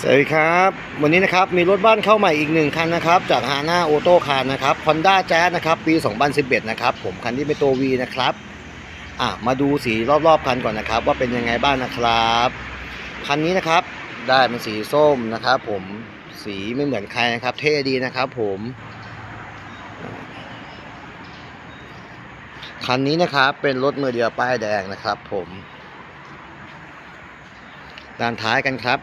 สวัสดีครับ วันนี้นะครับมีรถบ้านเข้าใหม่อีกหนึ่งคันนะครับจากฮาน่าโอโต้คาร์นะครับ Honda Jazz นะครับปี 2011 นะครับผมคันนี้เป็นตัว V นะครับอะมาดูสีรอบๆคันก่อนนะครับ ว่าเป็นยังไงบ้างนะครับคันนี้นะครับได้เป็นสีส้มนะครับผมสีไม่เหมือนใครนะครับ เท่ดีนะครับผมคันนี้นะครับเป็นรถมือเดียวป้ายแดงนะครับ ผมด้านท้ายกันครับ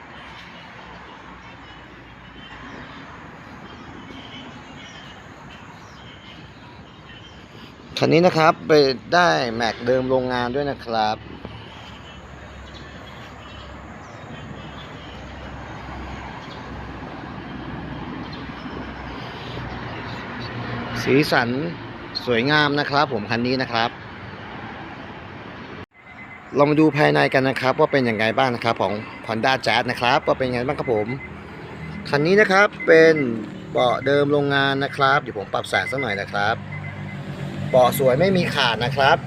คันนี้นะครับไปได้แม็กเดิมโรงงานด้วยนะครับ สีสันสวยงามนะครับผมคันนี้นะครับ เรามาดูภายในกันนะครับ ว่าเป็นอยังไงบ้างนะครับของ Honda Jazz นะครับว่าเป็นยังไงบ้างครับผม คันนี้นะครับเป็นเบาะเดิมโรงงานนะครับเดี๋ยวผมปรับแสงสักหน่อยนะครับ บาะสวยไม่มีขาดนะครับ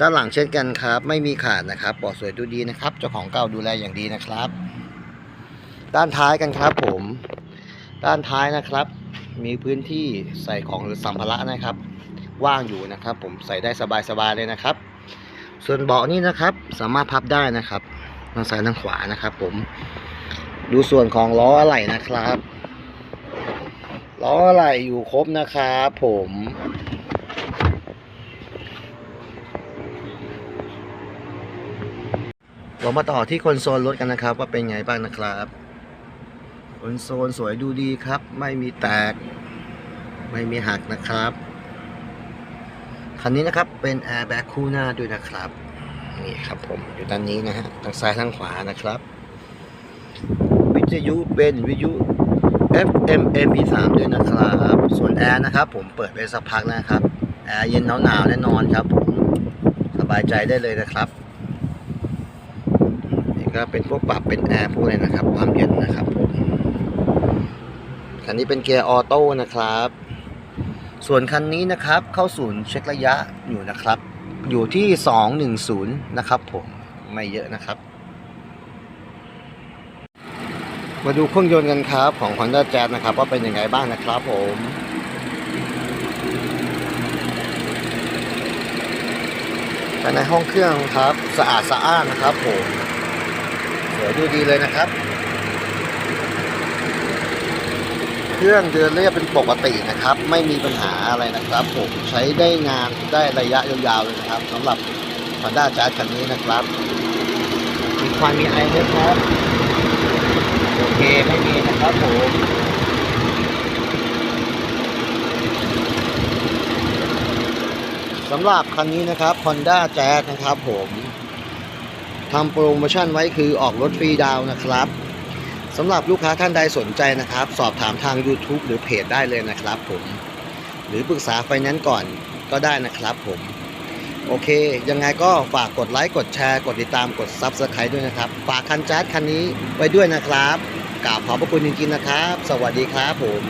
ด้านหลังเช่นกันครับ ไม่มีขาดนะครับเบาะสวยดูดีนะครับ เจ้าของเก่าดูแลอย่างดีนะครับ ด้านท้ายกันครับผม ด้านท้ายนะครับ มีพื้นที่ใส่ของหรือสัมภาระนะครับ ว่างอยู่นะครับ ผมใส่ได้สบายๆเลยนะครับ ส่วนเบาะนี่นะครับ สามารถพับได้นะครับทางซ้ายทางขวานะครับ ผมดูส่วนของล้ออะไหล่นะครับ ล้ออะไรอยู่ครบนะครับผมเรามาต่อที่คอนโซลรถกันนะครับ ว่าเป็นไงบ้างนะครับคอนโซลสวยดูดีครับ ไม่มีแตก ไม่มีหักนะครับคันนี้นะครับเป็นแอร์แบ็กคู่หน้าด้วยนะครับนี่ครับผมอยู่ด้านนี้นะฮะทางซ้ายทางขวานะครับ วิทยุเป็นวิทยุ FM MP3 ด้วยนะครับ ส่วนแอร์นะครับ ผมเปิดไปสักพักนะครับ แอร์เย็นหนาวๆแน่นอนครับผมสบายใจได้เลยนะครับนี่ก็เป็นพวกปรับเป็นแอร์พวกอะไรนะครับ ความเย็นนะครับผมคันนี้เป็นเกียร์ออโต้นะครับ ส่วนคันนี้นะครับเข้าศูนย์เช็คระยะอยู่นะครับ อยู่ที่ 210 นะครับผมไม่เยอะนะครับ มาดูเครื่องยนต์กันครับของ Honda Jazz นะครับ ว่าเป็นยังไงบ้างนะครับผมภายในห้องเครื่องครับ สะอาดสะอ้านนะครับผมสวยดูดีเลยนะครับ เครื่องเดินเรียบเป็นปกตินะครับ ไม่มีปัญหาอะไรนะครับ ผมใช้ได้งานได้ระยะยาวๆเลยนะครับสำหรับ Honda Jazz คันนี้นะครับ มีควันมีไอไหมครับ โอเค ไม่มีนะ ครับผมสำหรับคันนี้นะครับ Honda Jazz นะครับผมทำโปรโมชั่นไว้คือออกรถฟรีดาวนะครับสำหรับลูกค้าท่านใดสนใจนะครับ สอบถามทาง YouTube หรือเพจได้เลยนะครับผม หรือปรึกษาไฟแนนซ์ก่อนก็ได้นะครับผม โอเค ยังไงก็ฝากกดไลค์ กดแชร์ กดติดตามกด Subscribe ด้วยนะครับ ฝากคันแจ๊ดคันนี้ไว้ด้วยนะครับ กราบขอบพระคุณจริงๆนะครับ สวัสดีครับผม